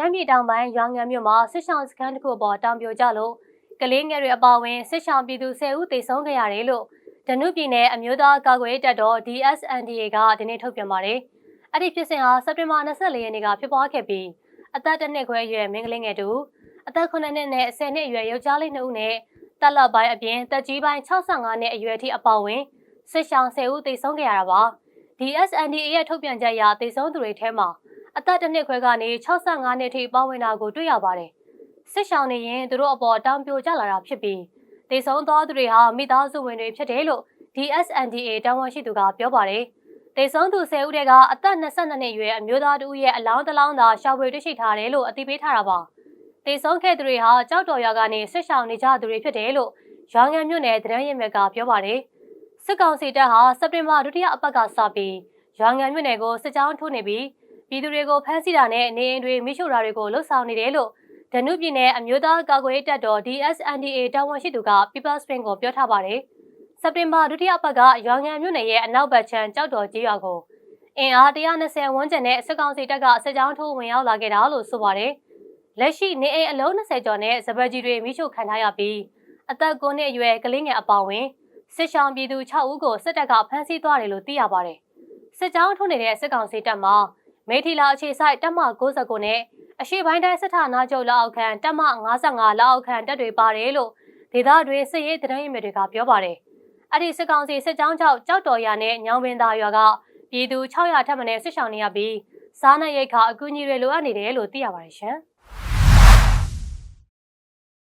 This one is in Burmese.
မ်းပြည်တောင်ပိုင်းရွာငံမြို့မှာစစ်ဆောင်စခန်းတစ်ခုပေါ်တောင်ပြိုကျလို့ကလေးငယ်တွေအပါအဝင်စစ်ဆောင်ပြည်သူ10ဦးသေဆုံးခဲ့ရတယ်လို့ဒနုပြည်နယ်အမျိုးသားကာကွယ်ရေးတပ်တော် DSNDA ကဒီနေ့ထုတ်ပြန်ပါတယ်။အဲ့ဒီဖြစ်စဉ်ဟာစက်တင်ဘာ24ရက်နေ့ကဖြစ်ပွားခဲ့ပြီးအသက်တစ်နှစ်ခွဲအရွယ်မင်းကလေးငယ်တူအသက်9နှစ်နဲ့10နှစ်အရွယ်ယောက်ျားလေး2ဦးနဲ့တက်လက်ပိုင်းအပြင်တက်ကြီးပိုင်း65နှစ်အရွယ်ထိအပါအဝင်စစ်ဆောင်10ဦးသေဆုံးခဲ့ရတာပါ။ DSNDA ရဲ့ထုတ်ပြန်ချက်အရသေဆုံးသူတွေထဲမှာ အသက်တစ်နှစ်ခွဲကနေ65နှစ်ထိပေါဝင်တာကိုတွေ့ရပါတယ်။စစ်ဆောင်နေရင်သူတို့အပေါ်တောင်ပြိုကျလာတာဖြစ်ပြီးတေဆုံးသွားသူတွေဟာမိသားစုဝင်တွေဖြစ်တယ်လို့ DSNDA တာဝန်ရှိသူကပြောပါတယ်။တေဆုံးသူ10ဦးတည်းကအသက်22နှစ်အရွယ်အမျိုးသားတဦးရဲ့အလောင်းတစ်လောင်းသာရှာဖွေတွေ့ရှိထားတယ်လို့အသိပေးထားတာပါ။တေဆုံးခဲ့သူတွေဟာကြောက်တော်ရွာကနေစစ်ဆောင်နေကြသူတွေဖြစ်တယ်လို့ရွာငံမြို့နယ်သတင်းရင်းမြစ်ကပြောပါတယ်။စစ်ကောင်စီတပ်ဟာစက်တင်ဘာဒုတိယအပတ်ကစပြီးရွာငံမြို့နယ်ကိုစစ်ကြောင်းထိုးနေပြီး ပြည်သူတွေကိုဖမ်းဆီးတာနဲ့နေအိမ်တွေမိရှို့တာတွေကိုလှုပ်ဆောင်နေတယ်လို့ဒနုပြည်နယ်အမျိုးသားကာကွယ်ရေးတပ်တော် DSNDA တာဝန်ရှိသူက People Spring ကိုပြောထားပါတယ်။စက်တင်ဘာဒုတိယပတ်ကရွာငံမြို့နယ်ရဲ့အနောက်ဘက်ခြမ်းကြောက်တော်ကြီးရွာကိုအင်အား120ဝန်းကျင်နဲ့စစ်ကောင်စီတပ်ကစစ်ကြောင်းထိုးဝင်ရောက်လာခဲ့တာလို့ဆိုပါတယ်။လက်ရှိနေအိမ်အလုံး20ကျော်နဲ့စပယ်ကြီးတွေမိရှို့ခံထားရပြီးအသက်9နှစ်အရွယ်ကလေးငယ်အပါအဝင်စစ်ဆောင်ပြည်သူ6ဦးကိုစစ်တပ်ကဖမ်းဆီးသွားတယ်လို့သိရပါတယ်။စစ်ကြောင်းထိုးနေတဲ့စစ်ကောင်စီတပ်မှ မေထီလာအခြေဆိုင်တပ်မ69နဲ့အရှိပိုင်းတိုင်းစစ်ဌာနချုပ်လက်အောက်ခံတပ်မ55လက်အောက်ခံတပ်တွေပါတယ်လို့ဒေသတွင်းစစ်ရေးသတင်းရင်းမြစ်တွေကပြောပါတယ်။အဲ့ဒီစစ်ကောင်စီစစ်ကြောင်းကြောင့်ကြောက်တော်ရနဲ့ညောင်ပင်သာရွာကပြည်သူ600ထပ်မံစစ်ဆောင်နေရပြီးစားနပ်ရိက္ခာအကူအညီတွေလိုအပ်နေတယ်လို့သိရပါတယ်ရှင်။